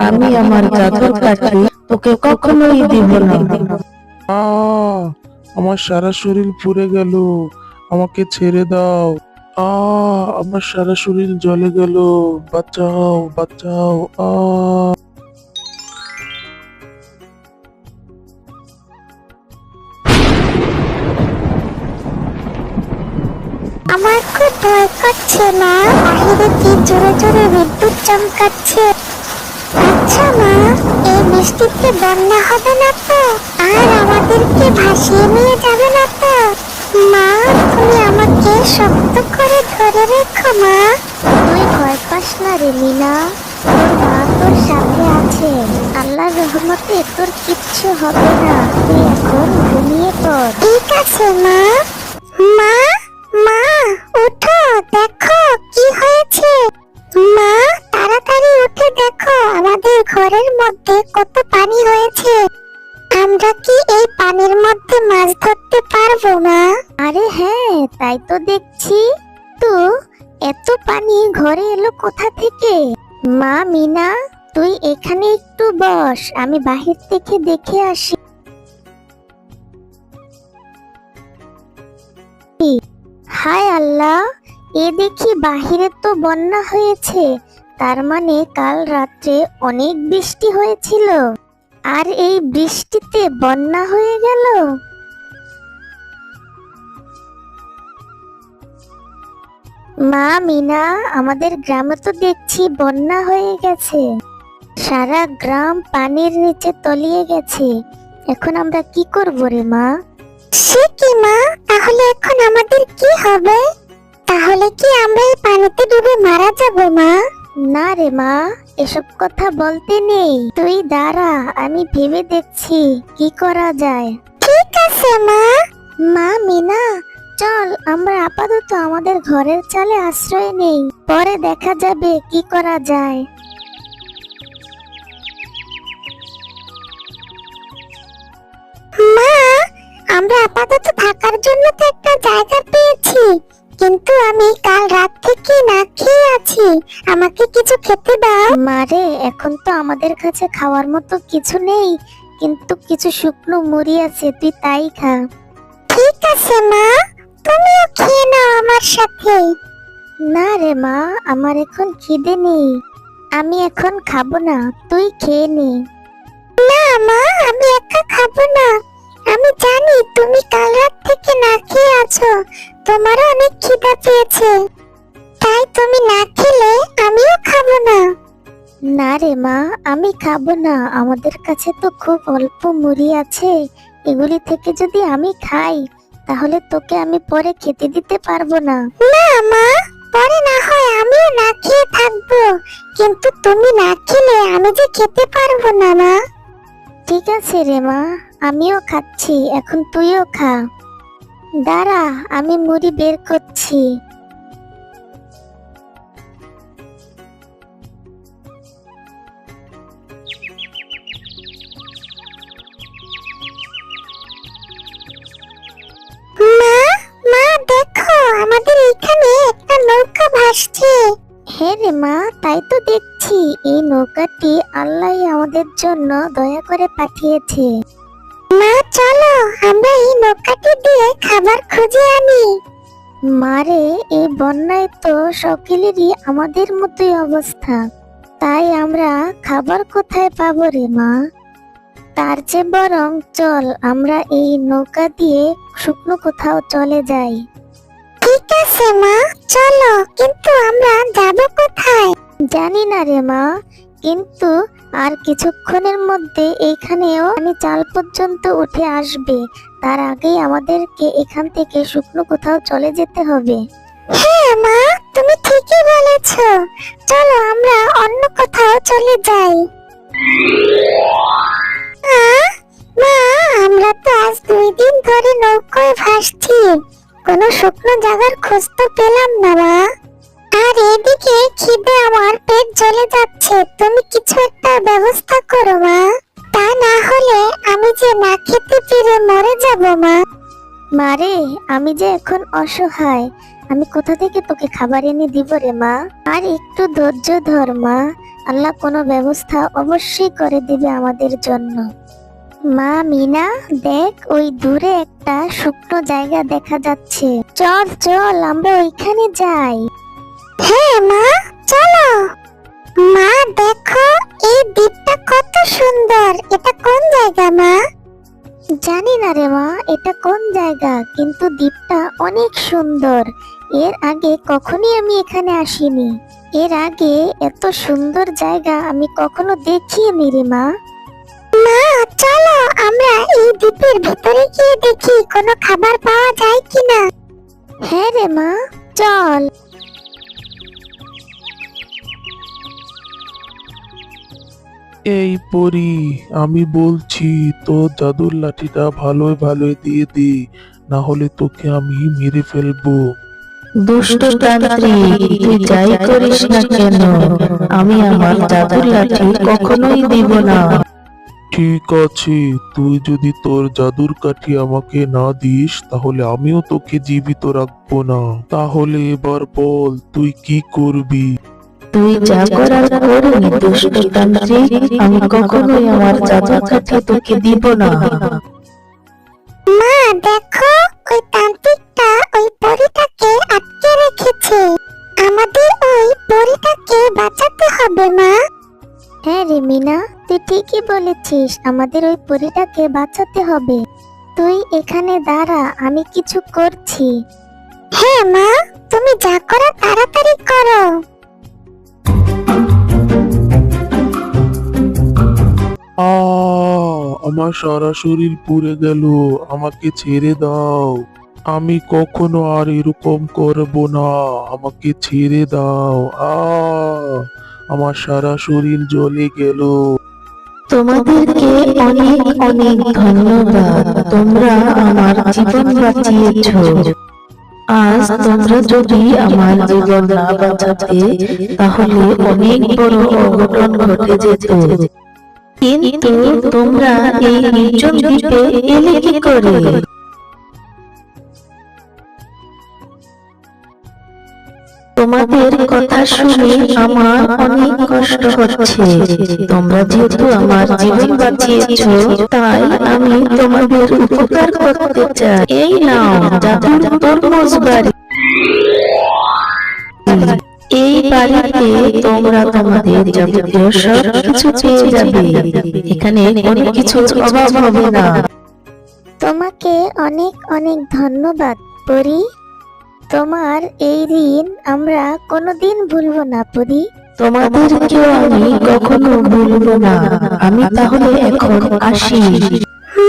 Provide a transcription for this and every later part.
আমি আমার তোকে আমার সারা শরীর পুড়ে গেল। আমাকে ছেড়ে দাও। আমার সারা শরীর জ্বলে গেল। বাঁচাও বাঁচাও। আহ খুব ভয় করছে মা বাহিরে কি জোরে জোরে বিদ্যুৎ চমকাচ্ছে? আচ্ছা মা এই বৃষ্টিতে বন্যা হবে না তো? আর আমাদেরকে ভাসিয়ে নিয়ে যাবে না তো? মা তুমি আমাকে শক্ত করে ধরে রেখো মা। তুই ভয় পাস না রে মিনা তোর মা তোর সাথে আছে। আল্লাহর রহমতে তোর কিচ্ছু হবে না। তুই এখন ঘুমিয়ে পড়। ঠিক আছে মা। মা ওঠো, দেখো কি হয়েছে। মা, তাড়াতাড়ি উঠে দেখো, আমাদের ঘরের মধ্যে কত পানি হয়েছে। আমরা কি এই পানির মধ্যে মাছ ধরতে পারব, মা? আরে হ্যাঁ তাই তো দেখছি। তো, এত পানি ঘরে এলো কোথা থেকে? মা, মিনা, তুই এখানে একটু বস, আমি বাহির থেকে দেখে আসি। হায় আল্লাহ, এ দেখি বাহিরে তো বন্যা হয়েছে, তার মানে কাল রাত্রে অনেক বৃষ্টি হয়েছিল। আর এই বৃষ্টিতে বন্যা হয়ে গেল? মা মিনা, আমাদের গ্রামে তো দেখছি বন্যা হয়ে গেছে। সারা গ্রাম পানির নিচে তলিয়ে গেছে। এখন আমরা কি করব রে মা? সে কি মা? তাহলে এখন আমাদের কি হবে? তাহলে কি আমরা এই পানিতে ডুবে মারা যাব মা? না রে মা এসব কথা বলতে নেই। তুই দাঁড়া আমি ভেবে দেখছি কি করা যায়। ঠিক আছে মা। মা মিনা চল আমরা আপাতত আমাদের ঘরের চালে আশ্রয় নেই। পরে দেখা যাবে কি করা যায়। আমরা আপাতত থাকার জন্য তো একটা জায়গা পেয়েছি। কিন্তু আমি কাল রাত থেকে না খেয়ে আছি। আমাকে কিছু খেতে দাও। মারে এখন তো আমাদের কাছে খাওয়ার মতো কিছু নেই। কিন্তু কিছু শুকনো মুড়ি আছে তুই তাই খা। ঠিক আছে মা তুমিও খেয়ে নাও আমার সাথে। না রে মা আমার এখন খিদে নেই। আমি এখন খাব না তুই খেয়ে নে। না মা আমি তোমারও অনেক খিদা পেয়েছে। তাই তুমি না খেলে আমিও খাব না। না রে মা, আমি খাব না। আমাদের কাছে তো খুব অল্প মুড়ি আছে। এগুলি থেকে যদি আমি খাই, তাহলে তোকে আমি পরে খেতে দিতে পারব না। না মা, পরে না হয় আমিও না খেয়ে থাকব। কিন্তু তুমি না খেলে আমি যে খেতে পারব না মা। ঠিক আছে রে মা, আমিও খাচ্ছি, এখন তুইও খা। দাঁড়া, আমি মুড়ি বের করছি। মা দেখো, আমাদের এখানে একটা নৌকা ভাসছে। রে মা, তাই তো দেখছি, এই নৌকাটি আল্লাহ আমাদের জন্য দয়া করে পাঠিয়েছে। চলো, আমরা এই নৌকাটি দিয়ে খাবার খুঁজে আনি। মারে এই বন্যায় তো সকলেরই আমাদের মতোই অবস্থা। তাই আমরা খাবার কোথায় পাবো রে মা? তার চেয়ে বরং চল, আমরা এই নৌকা দিয়ে শুকনো কোথাও চলে যাই। ঠিক আছে মা, চলো, কিন্তু আমরা যাব কোথায়? জানি না রে মা কিন্তু আর কিছুক্ষণের মধ্যে এইখানেও আমি চাল পর্যন্ত উঠে আসবে। তার আগেই আমাদেরকে এখান থেকে শুকনো কোথাও চলে যেতে হবে। হ্যাঁ মা, তুমি ঠিকই চলো, আমরা অন্য কোথাও চলে যাই। মা, আমরা তো আজ দুই দিন ধরে নৌকায় ভাসছি। কোনো শুকনো জায়গার খোঁজ তো পেলাম না, মা। আর এদিকে খিদে আমার পেট জ্বলে যাচ্ছে। তুমি কিছু একটা ব্যবস্থা করো, মা। তা না হলে আমি যে না খেতে পেরে মরে যাব, মা। মারে আমি যে এখন অসহায়। আমি কোথা থেকে তোকে খাবার এনে দিব রে, মা? আর একটু ধৈর্য ধর, মা। আল্লাহ কোনো ব্যবস্থা অবশ্যই করে দিবে আমাদের জন্য। মা মিনা, দেখ, ওই দূরে একটা শুকনো জায়গা দেখা যাচ্ছে। চল চল, আমরা ওইখানে যাই। হ্যাঁ মা চলো। মা দেখো এই দ্বীপটা কত সুন্দর। এটা কোন জায়গা মা? জানি না রে মা এটা কোন জায়গা? কিন্তু দ্বীপটা অনেক সুন্দর। এর আগে কখনই আমি এখানে আসিনি। এর আগে এত সুন্দর জায়গা আমি কখনো দেখিনি রে মা। মা চলো আমরা এই দ্বীপের ভিতরে গিয়ে দেখি কোনো খাবার পাওয়া যায় কিনা। হ্যাঁ রে মা চল। এই পরি আমি বলছি তোর জাদুর লাঠিটা ভালোই ভালোই দিয়ে দি না হলে তোকে আমি মেরে ফেলব। দুষ্ট তুই যাই করিস না কেন? আমি আমার জাদুর লাঠি কখনোই দিব না। ঠিক আছে তুই যদি তোর জাদুর কাঠি আমাকে না দিস তাহলে আমিও তোকে জীবিত রাখব না। তাহলে এবার বল তুই কি করবি? তুই যা করার করবি দুষ্ট তান্ত্রিক আমি কখনোই আমার জাদুর কাঠি তোকে দিব না। মা, দেখো, ওই তান্ত্রিকটা ওই পরীটাকে আটকে রেখেছে। আমাদের ওই পরীটাকে বাঁচাতে হবে, মা। হ্যাঁ রে মিনা, তুই ঠিকই বলেছিস, আমাদের ওই পরীটাকে বাঁচাতে হবে। তুই এখানে দাঁড়া, আমি কিছু করছি। হ্যাঁ মা, তুমি যা করো তাড়াতাড়ি করো। আমার সারা শরীর পুড়ে গেল, আমাকে ছেড়ে দাও। আমি কখনো আর এরকম করব না, আমাকে ছেড়ে দাও। আ আমার সারা শরীর জ্বলে গেল। তোমাদেরকে অনেক অনেক ধন্যবাদ। তোমরা আমার জীবন বাঁচিয়েছ। আজ তোমরা যদি আমার জীবন না বাঁচাতে, তাহলে অনেক বড় অঘটন ঘটে যেত। কিন্তু তোমরা এই নির্জন দ্বীপে এলে কি করে? তোমাদের কথা শুনে আমার অনেক কষ্ট হচ্ছে। তোমরা যেহেতু আমার জীবন বাঁচিয়েছ, তাই আমি তোমাদের উপকার করতে চাই। এই নাও, জাদুর তরমুজ বাড়ি। বাড়িতে তোমরা তোমাদের যাবতীয় সব কিছু পেয়ে যাবে। এখানে কোনো কিছুর অভাব হবে না। তোমাকে অনেক অনেক ধন্যবাদ পরি। তোমার এই ঋণ আমরা কোনোদিন ভুলবো না পরি। তোমাদেরকেও আমি কখনো ভুলবো না। আমি তাহলে এখন আসি।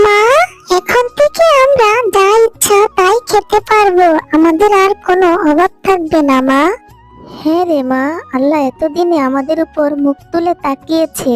মা এখন থেকে আমরা যা ইচ্ছা তাই খেতে পারব। আমাদের আর কোনো অভাব থাকবে না মা। হ্যাঁ রে মা আল্লাহ এতদিনে আমাদের উপর মুখ তুলে তাকিয়েছে।